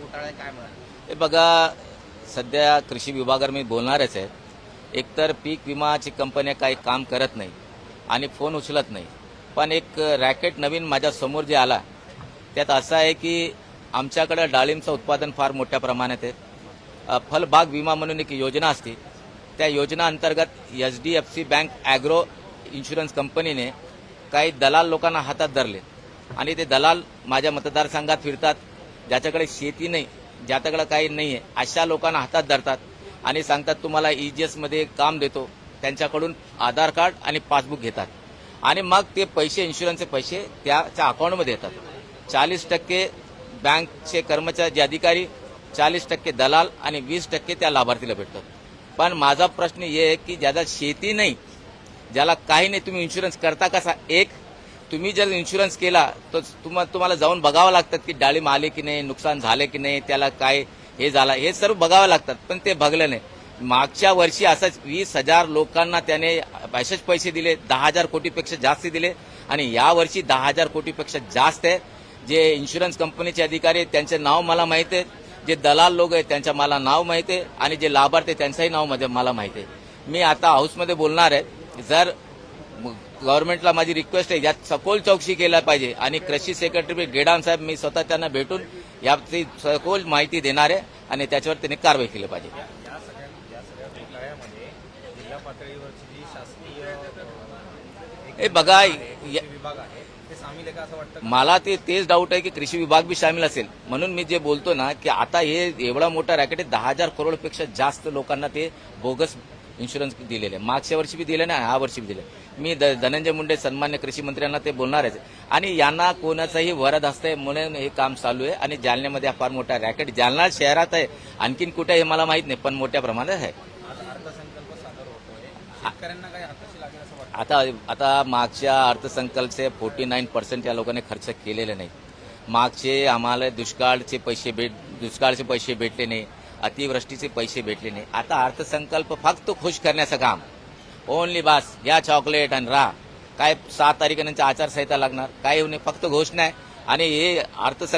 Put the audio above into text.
घोटाळा काय म्हणाल हे बघा सध्या कृषी विभागावर मी बोलणारच आहे. एकतर पीक विमाची कंपन्या काही काम करत नाही आणि फोन उचलत नाही. पण एक रॅकेट नवीन माझ्यासमोर जे आला त्यात असं आहे की आमच्याकडं डाळिंबचं उत्पादन फार मोठ्या प्रमाणात आहे. फलबाग विमा म्हणून एक योजना असते. त्या योजना अंतर्गत H D F C bank agro insurance कंपनीने काही दलाल लोकांना हातात धरले. आणि ते दलाल माझ्या मतदारसंघात फिरतात. ज्याच्याकडे शेती नाही ज्याच्याकडे काही नाही आहे अशा लोकांना हातात धरतात आणि सांगतात तुम्हाला ईजीएसमध्ये काम देतो. त्यांच्याकडून आधार कार्ड आणि पासबुक घेतात. आणि मग ते पैसे इन्शुरन्सचे पैसे त्याच्या अकाउंटमध्ये येतात. चाळीस टक्के बँकचे कर्मचारी जे अधिकारी चाळीस टक्के दलाल आणि वीस टक्के त्या लाभार्थीला भेटतात. पण माझा प्रश्न हे आहे की ज्याला शेती नाही ज्याला काही नाही तुम्ही इन्शुरन्स करता कसा? एक तुम्ही जर इन्शुरन्स केला तर तुम्हाला तुम्हाला जाऊन बघावं लागतात की डाळिंब आले की नाही नुकसान झाले की नाही त्याला काय हे झालं हे सर्व बघावं लागतात पण ते बघलं नाही. मागच्या वर्षी असंच वीस हजार लोकांना त्याने असेच पैसे दिले दहा हजार कोटीपेक्षा जास्त दिले आणि या वर्षी दहा हजार कोटीपेक्षा जास्त आहे. जे इन्शुरन्स कंपनीचे अधिकारी आहेत त्यांचे नाव मला माहिती आहे. जे दलाल लोक आहेत त्यांचं मला नाव माहिती आहे. आणि जे लाभार्थी त्यांचंही नावमध्ये मला माहिती आहे. मी आता हाऊसमध्ये बोलणार आहे. जर गव्हर्नमेंटला माझी रिक्वेस्ट आहे यात सखोल चौकशी केल्या पाहिजे. आणि कृषी सेक्रेटरी गेडाम साहेब मी स्वतः त्यांना भेटून याची सखोल माहिती देणार आहे आणि त्याच्यावर त्यांनी कारवाई केली पाहिजे. हे बघा? मला ते तेच डाऊट आहे की कृषी विभाग बी सामील असेल. म्हणून मी जे बोलतो ना की आता हे एवढा मोठा रॅकेट आहे दहा हजार करोडपेक्षा जास्त लोकांना ते बोगस इन्शुरन्स दिलेले आहे. मागच्या वर्षी बी दिले ना ह्या वर्षी बी दिले मी द- धनंजय मुंडे सन्मान्य कृषी मंत्र्यांना ते बोलणारच आहे. आणि यांना कोणाचाही वरद असतंय म्हणून हे काम चालू आहे आणि जालन्यामध्ये हा फार मोठा रॅकेट जालना शहरात आहे. आणखीन कुठे हे मला माहीत नाही पण मोठ्या प्रमाणात आहे. आता आता मागच्या अर्थसंकल्पचे फोर्टी नाईन पर्सेंट या लोकांनी खर्च केलेले नाही मागचे आम्हाला दुष्काळचे पैसे भेट दुष्काळचे पैसे भेटले नाही. अतिवृष्टीचे पैसे भेटले नाही. आता अर्थसंकल्प फक्त खुश करण्याचं काम. ओनली बास घ्या चॉकलेट आणि राहा. काय सात तारखेनंतर आचारसंहिता लागणार? काय नाही फक्त घोषणा आहे. आणि हे अर्थसंकल्प